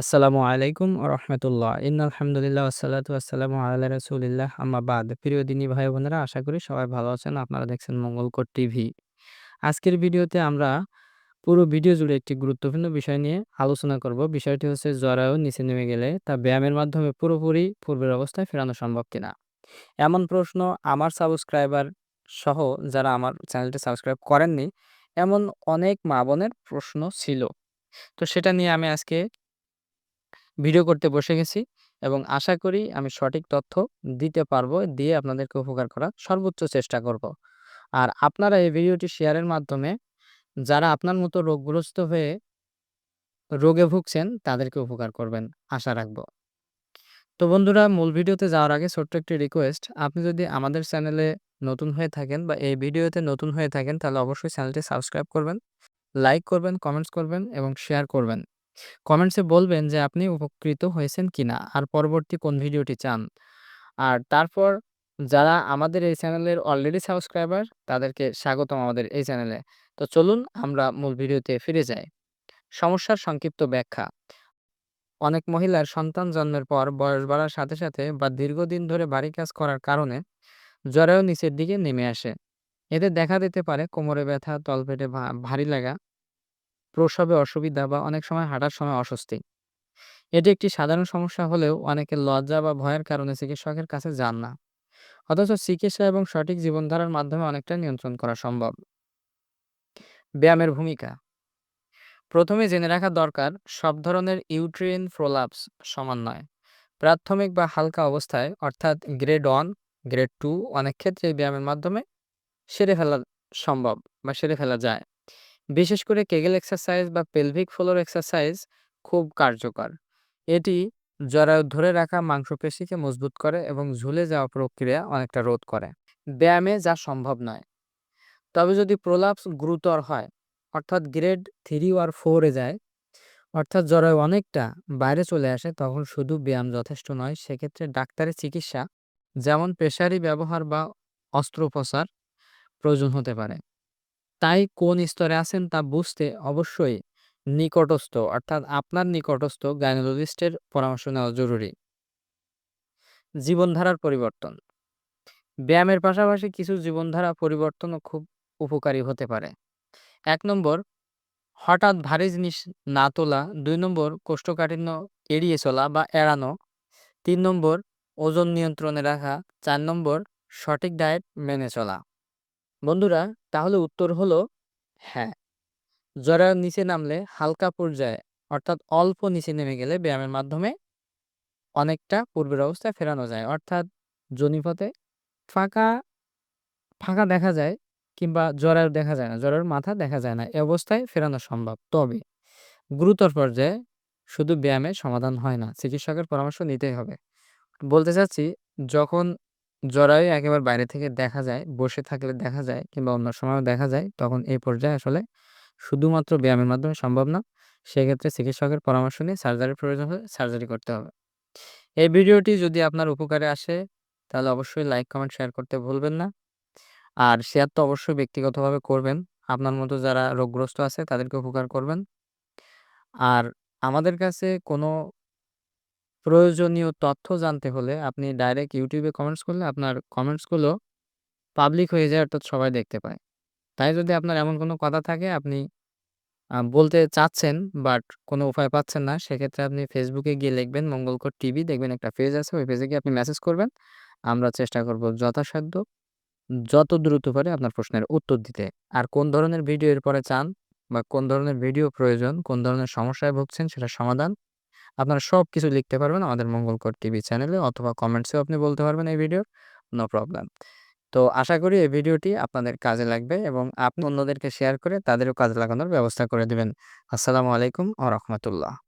আসসালামু আলাইকুম ওয়া রাহমাতুল্লাহ। ইন্নাল হামদুলিল্লাহ ওয়াসসালাতু ওয়াসসালামু আলা রাসূলিল্লাহ আম্মা বাদ। প্রিয় দিনী ভাই বোনেরা, আশা করি সবাই ভালো আছেন। আপনারা দেখছেন মঙ্গলকোট টিভি। আজকের ভিডিওতে আমরা পুরো ভিডিও জুড়ে একটি গুরুত্বপূর্ণ বিষয় নিয়ে আলোচনা করব। বিষয়টি হচ্ছে জরায়ু নিচে নেমে গেলে তা ব্যায়ামের মাধ্যমে পুরোপুরি পূর্বের অবস্থায় ফেরানো সম্ভব কিনা? এমন প্রশ্ন আমার সাবস্ক্রাইবার সহ যারা আমার চ্যানেলটি সাবস্ক্রাইব করেননি, এমন অনেক মা বোনের প্রশ্ন ছিল। তো সেটা নিয়ে আমি আজকে ভিডিও করতে বসে গেছি এবং আশা করি আমি সঠিক তথ্য দিতে পারব, দিয়ে আপনাদেরকে উপকার করার সর্বোচ্চ চেষ্টা করব। আর আপনারা এই ভিডিওটি শেয়ারের মাধ্যমে যারা আপনার মতো রোগগ্রস্ত হয়ে রোগে ভুগছেন, তাদেরকে উপকার করবেন, আশা রাখব তো বন্ধুরা, মূল ভিডিওতে যাওয়ার আগে ছোট্ট একটি রিকোয়েস্ট আপনি যদি আমাদের চ্যানেলে নতুন হয়ে থাকেন বা এই ভিডিওতে নতুন হয়ে থাকেন, তাহলে অবশ্যই চ্যানেলটি সাবস্ক্রাইব করবেন লাইক করবেন কমেন্টস করবেন এবং শেয়ার করবেন কমেন্টসে বলবেন যে, আপনি উপকৃত হয়েছেন কিনা? আর পরবর্তী কোন ভিডিওটি চান? আর তারপর যারা আমাদের এই চ্যানেলের অলরেডি সাবস্ক্রাইবার তাদেরকে স্বাগতম আমাদের এই চ্যানেলে। তো চলুন আমরা মূল ভিডিওতে ফিরে যাই। সমস্যার সংক্ষিপ্ত ব্যাখ্যা। অনেক মহিলার সন্তান জন্মের পর বয়স বাড়ার সাথে সাথে বা দীর্ঘদিন ধরে বাড়ি কাজ করার কারণে জ্বরেও নিচের দিকে নেমে আসে। এতে দেখা দিতে পারে কোমরে ব্যথা, তলপেটে ভারী লাগা প্রসবে অসুবিধা বা অনেক সময় হাঁটার সময় অস্বস্তি। এটি একটি সাধারণ সমস্যা হলেও অনেকে লজ্জা বা ভয়ের কারণে চিকিৎসকের কাছে যান না। অথচ চিকিৎসা এবং সঠিক জীবনধারার মাধ্যমে অনেকটা নিয়ন্ত্রণ করা সম্ভব। ব্যায়ামের ভূমিকা। প্রথমে জেনে রাখা দরকার, সব ধরনের ইউট্রিন ফ্রোলাপস সমান নয়। প্রাথমিক বা হালকা অবস্থায়, অর্থাৎ গ্রেড ওয়ান, গ্রেড টু অনেক ক্ষেত্রে ব্যায়ামের মাধ্যমে সেরে ফেলা সম্ভব বা সেরে ফেলা যায়। বিশেষ করে কেগেল এক্সারসাইজ বা পেলভিক ফ্লোর এক্সারসাইজ খুব কার্যকর। এটি জরায়ু ধরে রাখা মাংসপেশিকে মজবুত করে এবং ঝুলে যাওয়া প্রক্রিয়া অনেকটা রোধ করে। ব্যায়ামে যা সম্ভব নয়। তবে যদি প্রলাপস গুরুতর হয়, অর্থাৎ গ্রেড থ্রি আর ফোরে যায়, অর্থাৎ জরায়ু অনেকটা বাইরে চলে আসে, তখন শুধু ব্যায়াম যথেষ্ট নয়, সেক্ষেত্রে ডাক্তারের চিকিৎসা, যেমন প্রেশারি ব্যবহার বা অস্ত্রোপচার, প্রয়োজন হতে পারে। তাই কোন স্তরে আছেন তা বুঝতে অবশ্যই নিকটস্থ, অর্থাৎ আপনার নিকটস্থ গাইনোলজিস্টের পরামর্শ নেওয়া জরুরি। জীবনধারার পরিবর্তন। ব্যায়ামের পাশাপাশি কিছু জীবনধারা পরিবর্তনও খুব উপকারী হতে পারে। এক নম্বর, হঠাৎ ভারী জিনিস না তোলা। দুই নম্বর, কোষ্ঠকাঠিন্য এড়িয়ে চলা বা এড়ানো। তিন নম্বর, ওজন নিয়ন্ত্রণে রাখা। চার নম্বর, সঠিক ডায়েট মেনে চলা। বন্ধুরা, তাহলে উত্তর হলো হ্যাঁ। জরায়ুর নিচে নামলে হালকা পর্যায়ে, অর্থাৎ অল্প নিচে নেমে গেলে ব্যায়ামের মাধ্যমে অনেকটা পূর্বের অবস্থায় ফেরানো যায়। অর্থাৎ জনিপথে ফাঁকা ফাঁকা দেখা যায় কিংবা জরায়ু দেখা যায় না জরায়ুর মাথা দেখা যায় না, এ অবস্থায় ফেরানো সম্ভব। তবে গুরুতর পর্যায়ে শুধু ব্যায়ামে সমাধান হয় না, চিকিৎসকের পরামর্শ নিতেই হবে। বলতে চাচ্ছি, যখন জরায়ু একেবারে বাইরে থেকে দেখা যায়, বসে থাকলে দেখা যায় কিংবা অন্য সময়ও দেখা যায়, তখন এই পর্যায়ে আসলে শুধুমাত্র ব্যায়ামের মাধ্যমে সম্ভব না, সেক্ষেত্রে চিকিৎসকের পরামর্শ নিয়ে সার্জারির প্রয়োজন হলে সার্জারি করতে হবে। এই ভিডিওটি যদি আপনার উপকারে আসে, তাহলে অবশ্যই লাইক, কমেন্ট, শেয়ার করতে ভুলবেন না। আর শেয়ার তো অবশ্যই ব্যক্তিগতভাবে করবেন, আপনার মতো যারা রোগগ্রস্ত আছে তাদেরকে উপকার করবেন। আর আমাদের কাছে কোনো প্রয়োজনীয় তথ্য জানতে হলে আপনি ডাইরেক্ট ইউটিউবে কমেন্টস করলে আপনার কমেন্টসগুলো পাবলিক হয়ে যায়, অর্থাৎ সবাই দেখতে পায়। তাই যদি আপনার এমন কোনো কথা থাকে, আপনি বলতে চাচ্ছেন বাট কোনো উপায় পাচ্ছেন না, সেক্ষেত্রে আপনি ফেসবুকে গিয়ে লিখবেন মঙ্গলকর টিভি দেখবেন একটা পেজ আছে, ওই পেজে গিয়ে আপনি মেসেজ করবেন। আমরা চেষ্টা করব যথাসাধ্য, যত দ্রুত পারে আপনার প্রশ্নের উত্তর দিতে। আর কোন ধরনের ভিডিও এরপরে চান বা কোন ধরনের ভিডিও প্রয়োজন, কোন ধরনের সমস্যায় ভুগছেন সেটা সমাধান আপনারা সব কিছু লিখতে পারবেন আমাদের মঙ্গলকর টিভি চ্যানেলে অথবা কমেন্টসেও আপনি বলতে পারবেন এই ভিডিও, নো প্রবলেম। তো আশা করি এই ভিডিওটি আপনাদের কাজে লাগবে এবং আপনি অন্যদেরকে শেয়ার করে তাদেরও কাজে লাগানোর ব্যবস্থা করে দেবেন। আসসালামু আলাইকুম ও রহমতুল্লাহ।